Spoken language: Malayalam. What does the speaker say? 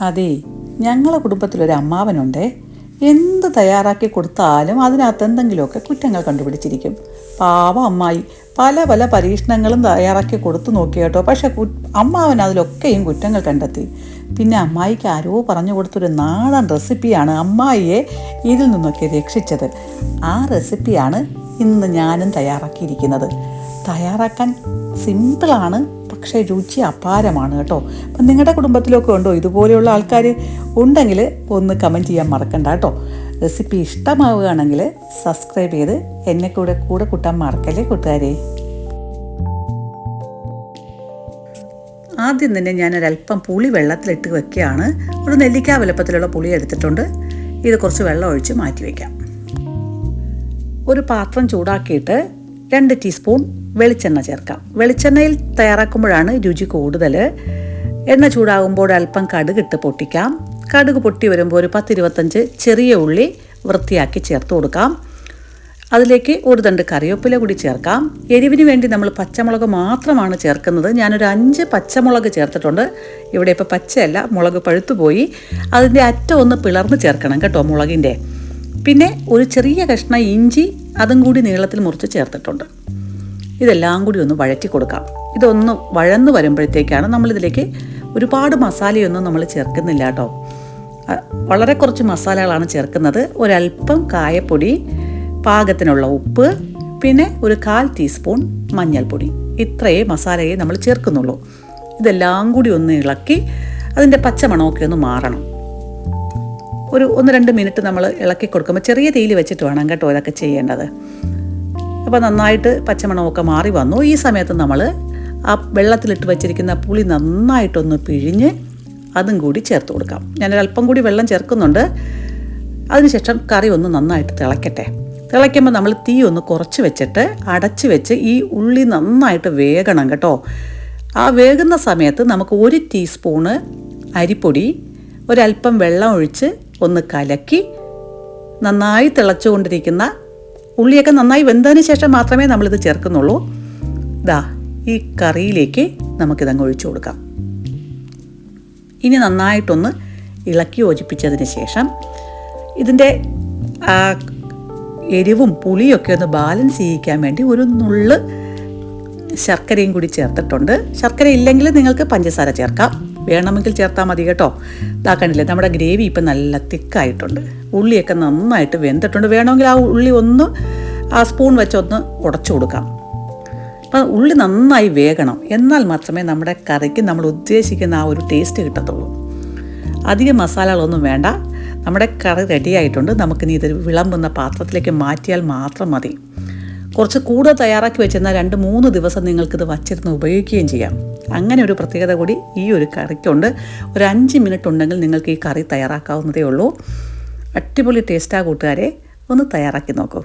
അതെ ഞങ്ങളെ കുടുംബത്തിലൊരു അമ്മാവനുണ്ടേ. എന്ത് തയ്യാറാക്കി കൊടുത്താലും അതിനകത്ത് എന്തെങ്കിലുമൊക്കെ കുറ്റങ്ങൾ കണ്ടുപിടിച്ചിരിക്കും. പാവ അമ്മായി പല പല പരീക്ഷണങ്ങളും തയ്യാറാക്കി കൊടുത്തു നോക്കി കേട്ടോ. പക്ഷെ അമ്മാവൻ അതിലൊക്കെയും കുറ്റങ്ങൾ കണ്ടെത്തി. പിന്നെ അമ്മായിക്ക് ആരോ പറഞ്ഞു കൊടുത്തൊരു നാടൻ റെസിപ്പിയാണ് അമ്മായിയെ ഇതിൽ നിന്നൊക്കെ രക്ഷിച്ചത്. ആ റെസിപ്പിയാണ് ഇന്ന് ഞാനും തയ്യാറാക്കിയിരിക്കുന്നത്. തയ്യാറാക്കാൻ സിമ്പിളാണ്. പക്ഷേ രുചി അപാരമാണ് കേട്ടോ. അപ്പം നിങ്ങളുടെ കുടുംബത്തിലൊക്കെ ഉണ്ടോ? ഇതുപോലെയുള്ള ആൾക്കാർ ഉണ്ടെങ്കിൽ ഒന്ന് കമന്റ് ചെയ്യാൻ മറക്കണ്ട കേട്ടോ. റെസിപ്പി ഇഷ്ടമാവുകയാണെങ്കിൽ സബ്സ്ക്രൈബ് ചെയ്ത് എന്നെ കൂടെ കൂടെ കൂട്ടാൻ മറക്കല്ലേ കൂട്ടുകാരെ? ആദ്യം തന്നെ ഞാനൊരല്പം പുളി വെള്ളത്തിലിട്ട് വെക്കുകയാണ്. ഒരു നെല്ലിക്ക വലുപ്പത്തിലുള്ള പുളി എടുത്തിട്ടുണ്ട്. ഇത് കുറച്ച് വെള്ളം ഒഴിച്ച് മാറ്റി വയ്ക്കാം. ഒരു പാത്രം ചൂടാക്കിയിട്ട് രണ്ട് ടീസ്പൂൺ വെളിച്ചെണ്ണ ചേർക്കാം. വെളിച്ചെണ്ണയിൽ തയ്യാറാക്കുമ്പോഴാണ് രുചി കൂടുതൽ. എണ്ണ ചൂടാകുമ്പോൾ അല്പം കടുക് ഇട്ട് പൊട്ടിക്കാം. കടുക് പൊട്ടി വരുമ്പോൾ ഒരു പത്തിരുപത്തഞ്ച് ചെറിയ ഉള്ളി വൃത്തിയാക്കി ചേർത്ത് കൊടുക്കാം. അതിലേക്ക് ഒരു തണ്ട് കറിവേപ്പില കൂടി ചേർക്കാം. എരിവിന് വേണ്ടി നമ്മൾ പച്ചമുളക് മാത്രമാണ് ചേർക്കുന്നത്. ഞാനൊരു അഞ്ച് പച്ചമുളക് ചേർത്തിട്ടുണ്ട്. ഇവിടെ ഇപ്പോൾ പച്ചയല്ല മുളക് പഴുത്തു പോയി. അതിന്റെ അറ്റം ഒന്ന് പിളർന്ന് ചേർക്കണം കേട്ടോ മുളകിന്റെ. പിന്നെ ഒരു ചെറിയ കഷ്ണം ഇഞ്ചി അതും കൂടി നീളത്തിൽ മുറിച്ച് ചേർത്തിട്ടുണ്ട്. ഇതെല്ലാം കൂടി ഒന്ന് വഴറ്റി കൊടുക്കാം. ഇതൊന്ന് വഴന്ന് വരുമ്പോഴത്തേക്കാണ് നമ്മളിതിലേക്ക് ഒരുപാട് മസാലയൊന്നും നമ്മൾ ചേർക്കുന്നില്ല കേട്ടോ. വളരെ കുറച്ച് മസാലകളാണ് ചേർക്കുന്നത്. ഒരല്പം കായപ്പൊടി പാകത്തിനുള്ള ഉപ്പ് പിന്നെ ഒരു കാൽ ടീസ്പൂൺ മഞ്ഞൾപ്പൊടി. ഇത്രയേ മസാലയെ നമ്മൾ ചേർക്കുന്നുള്ളൂ. ഇതെല്ലാം കൂടി ഒന്ന് ഇളക്കി അതിന്റെ പച്ചമണമൊക്കെ ഒന്ന് മാറണം. ഒരു ഒന്ന് രണ്ട് മിനിറ്റ് നമ്മൾ ഇളക്കി കൊടുക്കുമ്പോൾ ചെറിയ തീയിൽ വെച്ചിട്ട് വേണം കേട്ടോ ഇതൊക്കെ ചെയ്യേണ്ടത്. അപ്പോൾ നന്നായിട്ട് പച്ചമണമൊക്കെ മാറി വന്നു. ഈ സമയത്ത് നമ്മൾ ആ വെള്ളത്തിലിട്ട് വെച്ചിരിക്കുന്ന പുളി നന്നായിട്ടൊന്ന് പിഴിഞ്ഞ് അതും കൂടി ചേർത്ത് കൊടുക്കാം. ഞാനൊരല്പം കൂടി വെള്ളം ചേർക്കുന്നുണ്ട്. അതിനുശേഷം കറി ഒന്ന് നന്നായിട്ട് തിളയ്ക്കട്ടെ തിളയ്ക്കുമ്പോൾ നമ്മൾ തീ ഒന്ന് കുറച്ച് വെച്ചിട്ട് അടച്ച് വെച്ച് ഈ ഉള്ളി നന്നായിട്ട് വേകണം കേട്ടോ. ആ വേകുന്ന സമയത്ത് നമുക്ക് ഒരു ടീസ്പൂണ് അരിപ്പൊടി ഒരല്പം വെള്ളം ഒഴിച്ച് ഒന്ന് കലക്കി നന്നായി തിളച്ചുകൊണ്ടിരിക്കുന്ന ഉള്ളിയൊക്കെ നന്നായി വെന്തതിന് ശേഷം മാത്രമേ നമ്മളിത് ചേർക്കുന്നുള്ളൂ. ദാ ഈ കറിയിലേക്ക് നമുക്കിതങ്ങ് ഒഴിച്ചു കൊടുക്കാം. ഇനി നന്നായിട്ടൊന്ന് ഇളക്കി യോജിപ്പിച്ചതിന് ശേഷം ഇതിന്റെ എരിവും പുളിയൊക്കെ ഒന്ന് ബാലൻസ് ചെയ്യിക്കാൻ വേണ്ടി ഒരു നുള്ള് ശർക്കരയും കൂടി ചേർത്തിട്ടുണ്ട്. ശർക്കര ഇല്ലെങ്കിൽ നിങ്ങൾക്ക് പഞ്ചസാര ചേർക്കാം. വേണമെങ്കിൽ ചേർത്താൽ മതി കേട്ടോ. ഇതാക്കണില്ലേ നമ്മുടെ ഗ്രേവി ഇപ്പം നല്ല തിക്കായിട്ടുണ്ട്. ഉള്ളിയൊക്കെ നന്നായിട്ട് വെന്തിട്ടുണ്ട്. വേണമെങ്കിൽ ആ ഉള്ളി ഒന്ന് ആ സ്പൂൺ വെച്ചൊന്ന് ഉടച്ചു കൊടുക്കാം. അപ്പം ഉള്ളി നന്നായി വേകണം. എന്നാൽ മാത്രമേ നമ്മുടെ കറിക്ക് നമ്മൾ ഉദ്ദേശിക്കുന്ന ആ ഒരു ടേസ്റ്റ് കിട്ടത്തുള്ളൂ. അധികം മസാലകളൊന്നും വേണ്ട. നമ്മുടെ കറി റെഡിയായിട്ടുണ്ട് നമുക്കിനി ഇത് വിളമ്പുന്ന പാത്രത്തിലേക്ക് മാറ്റിയാൽ മാത്രം മതി. കുറച്ച് കൂടുതൽ തയ്യാറാക്കി വെച്ചിരുന്നാൽ രണ്ട് മൂന്ന് ദിവസം നിങ്ങൾക്കിത് വച്ചിരുന്ന് ഉപയോഗിക്കുകയും ചെയ്യാം. അങ്ങനെ ഒരു പ്രത്യേകത കൂടി ഈ ഒരു കറിക്കുണ്ട്. ഒരു അഞ്ച് മിനിറ്റ് ഉണ്ടെങ്കിൽ നിങ്ങൾക്ക് ഈ കറി തയ്യാറാക്കാവുന്നതേ ഉള്ളൂ. അടിപൊളി ടേസ്റ്റാ കൂട്ടുകാരെ ഒന്ന് തയ്യാറാക്കി നോക്കൂ.